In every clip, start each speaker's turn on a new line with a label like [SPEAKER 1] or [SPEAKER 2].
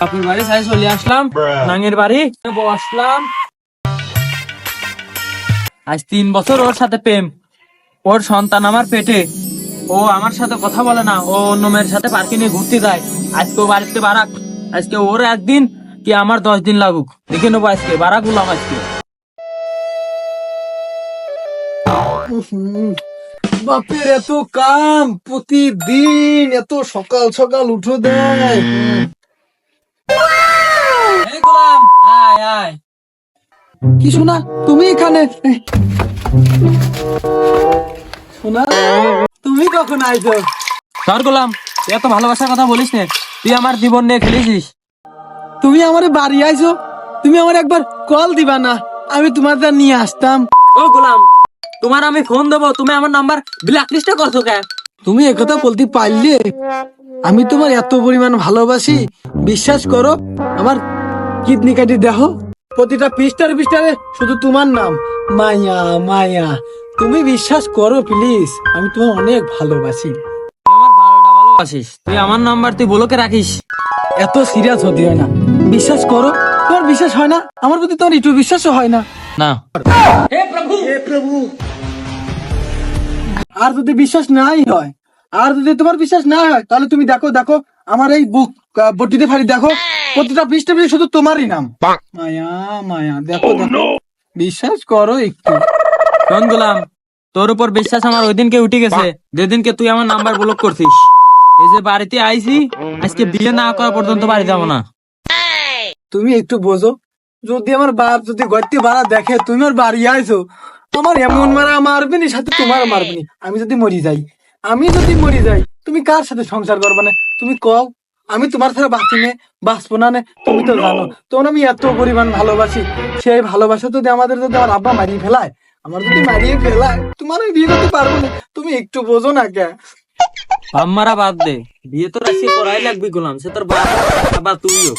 [SPEAKER 1] বাপের বাড়ি সাই চলে আসলাম নাঙের বাড়ি। বসলাম আজ তিন বছর ওর সাথে প্রেম। ওর সন্তান আমার পেটে। ও আমার সাথে কথা বলে না। ও অন্য মেয়ের সাথে পার্কে নিয়ে ঘুরতে যায়। আজকে ও বাড়িতে বারাক। আজকে ওর একদিন কি আমার দশ দিন লাগুক। দেখে নেব আজকে। বারাক গুলাম আজকে।
[SPEAKER 2] বাপের এত কাম প্রতিদিন এত সকাল সকাল উঠো দেয়।
[SPEAKER 1] এই গোলাম আয় আয়।
[SPEAKER 2] কি শোনা তুমি এখানে? শোনা তুমি কখন আইছো?
[SPEAKER 1] গোলাম এত ভালোবাসার কথা বলিস না তুই আমার জীবন নিয়ে খেলেছিস।
[SPEAKER 2] তুমি আমার বাড়ি আইছো তুমি আমার একবার কল দিবা না আমি তোমার নিয়ে আসতাম।
[SPEAKER 1] ও গোলাম তোমার আমি ফোন দেবো তুমি আমার নাম্বার ব্ল্যাক লিস্টে করছ কে
[SPEAKER 2] তুমি একথা বলতে পারলে? আমি তোমার এত পরিমাণ ভালোবাসি। বিশ্বাস করো আমার কিডনি কাটি দেখো। প্রতিটা পৃষ্ঠার পৃষ্ঠারে শুধু তোমার নাম। মায়া মায়া। তুমি বিশ্বাস করো প্লিজ আমি তোমার অনেক ভালোবাসি।
[SPEAKER 1] তুই আমার ভালোটা ভালোবাসিস। তুই আমার নাম্বার তুই বলোকে রাখিস।
[SPEAKER 2] এত সিরিয়াস হতে হয় না। বিশ্বাস করো তোমার বিশ্বাস হয় না। আমার প্রতি তোমার একটু বিশ্বাসও হয় না।
[SPEAKER 1] না। হে প্রভু হে প্রভু!
[SPEAKER 2] আর যদি বিশ্বাস নাই হয় আর যদি তোমার বিশ্বাস না হয় তাহলে তুমি দেখো দেখো আমার এই বুক বটিতে ফাড়ি দেখো প্রতিটা পৃষ্ঠে পৃষ্ঠে শুধু তোমারই নাম। মায়া মায়া দেখো দেখো। বিশ্বাস করো একটু।
[SPEAKER 1] শোন গোলাম তোর উপর বিশ্বাস আমার ওই দিনকে উঠে গেছে যেদিনকে তুই আমার নাম্বার ব্লক করছিস। এই যে বাড়িতে আইছি আজকে বিয়ে না করা পর্যন্ত বাড়ি যাব না।
[SPEAKER 2] তুমি একটু বোঝো যদি আমার বাপ যদি গড়তে বাড়া দেখে তুমি আর বাড়ি আইছো আমার এমন মারা মারবে নি সাথে তোমার মারবে নি আমি যদি মরি যাই আমি যদি মরি যাই তুমি কার সাথে সংসার করবে না? তুমি কও আমি তোমার ছাড়া বাঁচি নে বাঁচবো না নে? তুমি তো জানো তোমার আমি এত পরিমাণ ভালোবাসি। সেই ভালোবাসা যদি আমাদের যদি আমার আব্বা মারিয়ে ফেলায় আমার যদি মারিয়ে ফেলায় তোমার আমি বিয়ে করতে পারব না? তুমি একটু বোঝো না কে?
[SPEAKER 1] আমারা বাদ দে বিয়ে তো আজকে করাই লাগবে গোলাম সে তোর আবার তুইও।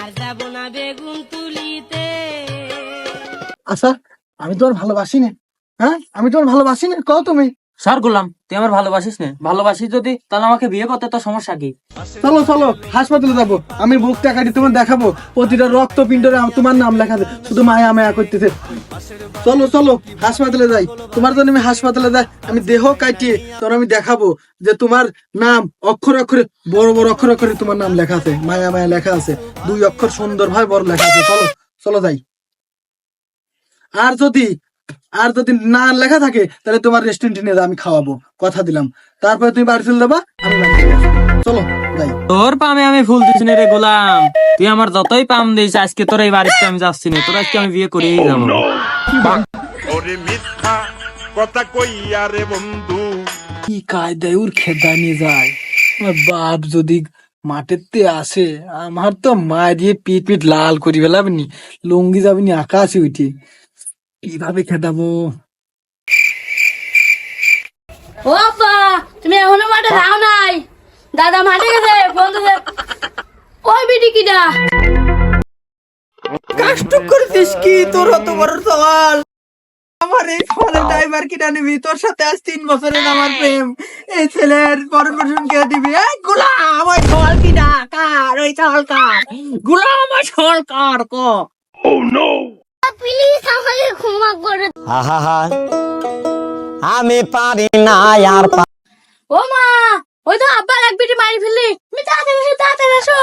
[SPEAKER 3] আর যাব না বেগুন তুলিতে।
[SPEAKER 2] আচ্ছা আমি তোমার ভালোবাসি না হ্যাঁ? আমি তোমার ভালোবাসি না কও তুমি?
[SPEAKER 1] স্যার গোলাম, তুই আমার ভালোবাসিস না। ভালোবাসিস যদি, তাহলে আমাকে বিয়ে করতে তো সমস্যা কি?
[SPEAKER 2] চলো চলো, হাসপাতালে যাব। আমি বুক টাকাটি তোমার দেখাবো। প্রতিটা রক্ত পিণ্ডরে তোমার নাম লেখা শুধু মায়া মায়া করতেছে। চলো চলো, হাসপাতালে যাই। তোমার জন্য আমি হাসপাতালে যাই। আমি দেহ কাটিয়ে তোর আমি দেখাবো যে তোমার নাম অক্ষর অক্ষরে, বড় বড় অক্ষর অক্ষরে তোমার নাম লেখা আছে। মায়া মায়া লেখা আছে। দুই অক্ষর সুন্দর ভাবে বড় লেখা আছে। চলো চলো যাই। আর যদি আর যদি না লেখা থাকে তাহলে তোমার রেস্টুরেন্টে নিয়ে আমি খাওয়াবো। কথা দিলাম। তারপরে তুমি বাড়ি চলে যাবা আমি চলে যাই।
[SPEAKER 1] তোর পামে আমি ফুল না রে গোলাম। তুই আমার যতই পাম দিস আজকে তোর এই বাড়িতে আমি যাচ্ছি না। তোর আজকে আমি বিয়ে করেই যাব।
[SPEAKER 4] ওরে মিথ্যা কথা কইয়া রে বন্ধু।
[SPEAKER 2] কি কায়দায় ওর খেদা নিয়ে যায়? আমার বাপ যদি মাঠের তে আসে আমার তো মা দিয়ে পিট পিট লাল করি ফেলাবনি লুঙ্গি যাবিনি আকাশে উঠি। কীভাবে খেদাবো?
[SPEAKER 3] ও আপা তুমি এখনও মাঠে যাও নাই। দাদা মাঠে গেছে দিছে ওই বিটি কিডা?
[SPEAKER 5] কষ্ট করছিস কি? তোর অত বড় সওয়াল। আমার এই সওয়ালের ড্রাইভার কিনা নিবি? তোর সাথে আজ তিন বছরের আমার প্রেম। এই ছেলের পরমেশন কে দিবি? এই গোলাম ওই সওয়াল কিনা কার? ওই সওয়াল কার? গোলাম ওই সওয়াল কার ক?
[SPEAKER 3] প্লিজ আমাকে ক্ষমা করে
[SPEAKER 6] আহা আমি পারি না আর
[SPEAKER 3] ও মা ওই তো আব্বার এক বিটি মারি ফেললি। তুমি তাড়াতাড়ি এসো তাড়াতাড়ি এসো।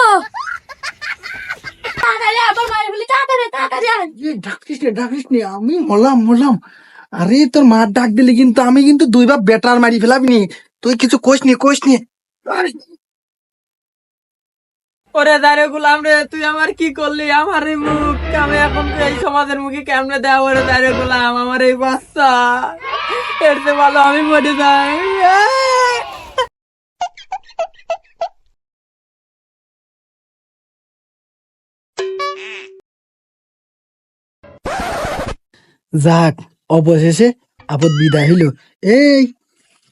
[SPEAKER 3] তাড়াতাড়ি আবার মারি ফেললি তাড়াতাড়ি তাড়াতাড়ি।
[SPEAKER 2] ডাকিস নে ডাকিস নে আমি মলাম মলাম আরে তোর মার ডাক দিলি কিন্তু আমি কিন্তু দুই বাপ বেটার মারি ফেলাবিনি। তুই কিছু কোষ নি কোষ নি। আরে,
[SPEAKER 5] ওরে দাঁড়ে গুলাম রে, তুই আমার কি করলি? আমার এই মুখ আমি এখন এই সমাজের মুখে কেমনে দেওয়া ওরে দাঁড়ে গোলাম? আমার এই বাচ্চা। এর চেয়ে ভালো আমি মরে যাই।
[SPEAKER 2] যাক, অবশেষে আপদ বিদায় হইল। এই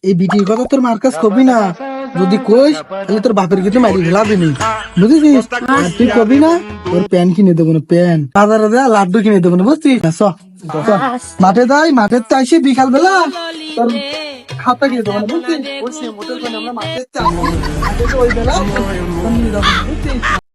[SPEAKER 2] এই বিটির কথা তোর মার কাছ কবি না। যদি কইস তাহলে তোর বাপের কিছু মারি ফেলাবি দিনি বুঝেছিস আর তুই কবি না? তোর প্যান কিনে দেবো না প্যান। বাজারে যা লাড্ডু কিনে দেবো না বুঝছিস? চ। মাঠে যাই মাঠে তো আসি বিকাল বেলা তোর খাতা কিনে দেবো না বুঝছিস? ওই সে মোটর আমরা মাঠে যাই ওই বেলা না, বুঝছিস?